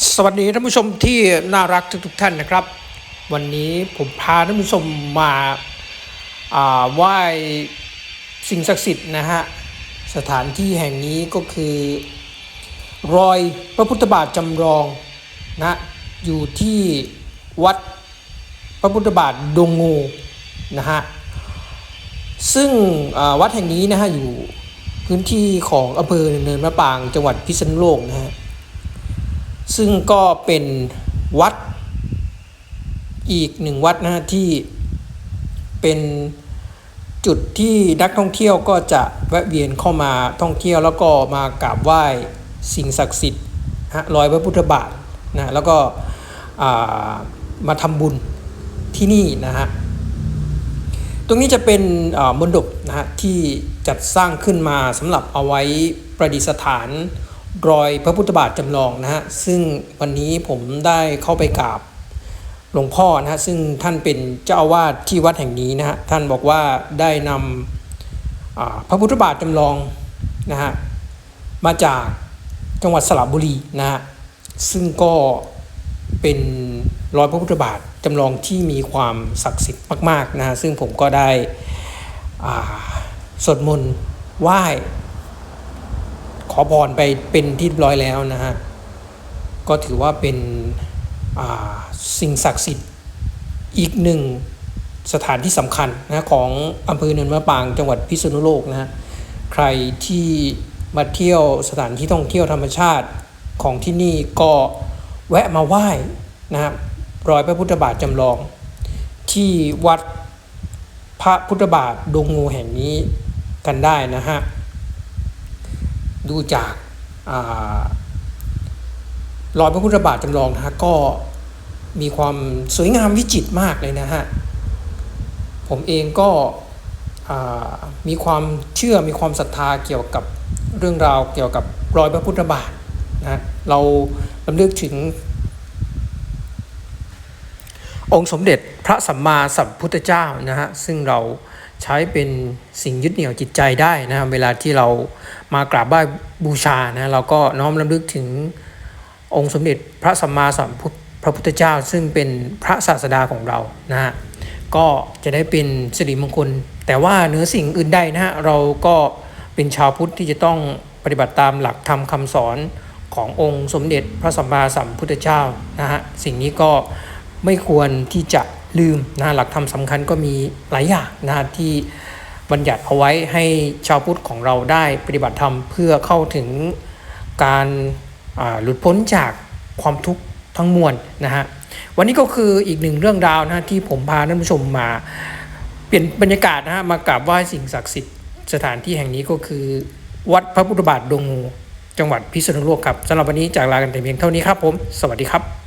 สวัสดีท่านผู้ชมที่น่ารักทุกๆท่านนะครับ วันนี้ผมพาท่านผู้ชมมาอ่าไหว้สิ่งศักดิ์สิทธิ์นะฮะสถานที่แห่งนี้ก็คือ รอยพระพุทธบาทจำลองนะอยู่ที่วัดพระพุทธบาทดงงูนะฮะซึ่งวัดแห่งนี้นะฮะอยู่พื้นที่ของอำเภอเนินมะปรางจังหวัดพิษณุโลกนะฮะ ซึ่งก็เป็นวัดอีกหนึ่งวัดนะฮะที่เป็นจุดที่นักท่องเที่ยวก็จะแวะเวียนเข้ามาท่องเที่ยวแล้วก็มากราบไหว้สิ่งศักดิ์สิทธิ์ฮะรอยพระพุทธบาทนะแล้วก็มาทำบุญที่นี่นะฮะตรงนี้จะเป็นมณฑปนะฮะที่จัดสร้างขึ้นมาสำหรับเอาไว้ประดิษฐาน รอยพระพุทธบาทจำลองนะฮะซึ่งวันนี้ผมได้เข้าไปกราบหลวงพ่อนะฮะซึ่งท่านเป็นเจ้าอาวาสที่วัดแห่งนี้นะฮะท่านบอกว่าได้นำพระพุทธบาทจำลองนะฮะมาจากจังหวัดสระบุรีนะฮะซึ่งก็เป็นรอยพระพุทธบาทจำลองที่มีความศักดิ์สิทธิ์มากๆนะฮะซึ่งผมก็ได้สวดมนต์ไหว้ ขอพรไปเป็นที่ร้อยแล้วนะฮะ ก็ถือว่าเป็นสิ่งศักดิ์สิทธิ์อีกหนึ่งสถานที่สำคัญนะของอำเภอเนินมะปรางจังหวัดพิษณุโลกนะฮะ ใครที่มาเที่ยวสถานที่ท่องเที่ยวธรรมชาติของที่นี่ก็แวะมาไหว้นะครับรอยพระพุทธบาทจำลอง ที่วัดพระพุทธบาทดงงูแห่งนี้กันได้นะฮะ ดูจากรอยพระพุทธบาทจำลองนะฮะก็มีความสวยงามวิจิตรมากเลยนะฮะ ผมเองก็มีความเชื่อมีความศรัทธาเกี่ยวกับเรื่องราวเกี่ยวกับรอยพระพุทธบาทนะฮะเราลำลึกถึง องค์สมเด็จพระสัมมาสัมพุทธเจ้านะฮะซึ่งเรา ใช้เป็นสิ่งยึดเหนี่ยวจิตใจได้นะครับเวลาที่เรามากราบไหว้บูชานะเราก็น้อมรำลึกถึงองค์สมเด็จพระสัมมาสัมพุทธพระพุทธเจ้าซึ่งเป็นพระศาสดาของเรานะฮะก็จะได้เป็นสิริมงคล แต่ว่าเหนือสิ่งอื่นใดนะฮะเราก็เป็นชาวพุทธที่จะต้องปฏิบัติตามหลักธรรมคำสอนขององค์สมเด็จพระสัมมาสัมพุทธเจ้านะฮะสิ่งนี้ก็ไม่ควรที่จะ ลืมนะหลักธรรมสำคัญก็มีหลายอย่างนะที่บัญญัติเอาไว้ให้ชาวพุทธของเราได้ปฏิบัติธรรมเพื่อเข้าถึงการาหลุดพ้นจากความทุกข์ทั้งมวลนะฮะวันนี้ก็คืออีกหนึ่งเรื่องราวนะที่ผมพาท่านผู้ชมมา เปลี่ยนบรรยากาศนะฮะมากราบไหว้สิ่งศักดิ์สิทธิ์สถานที่แห่งนี้ก็คือ วัดพระพุทธบาทดงงูจังหวัดพิษณุโลกครับสำหรับวันนี้จากลากันแต่เพียงเท่านี้ครับผม สวัสดีครับ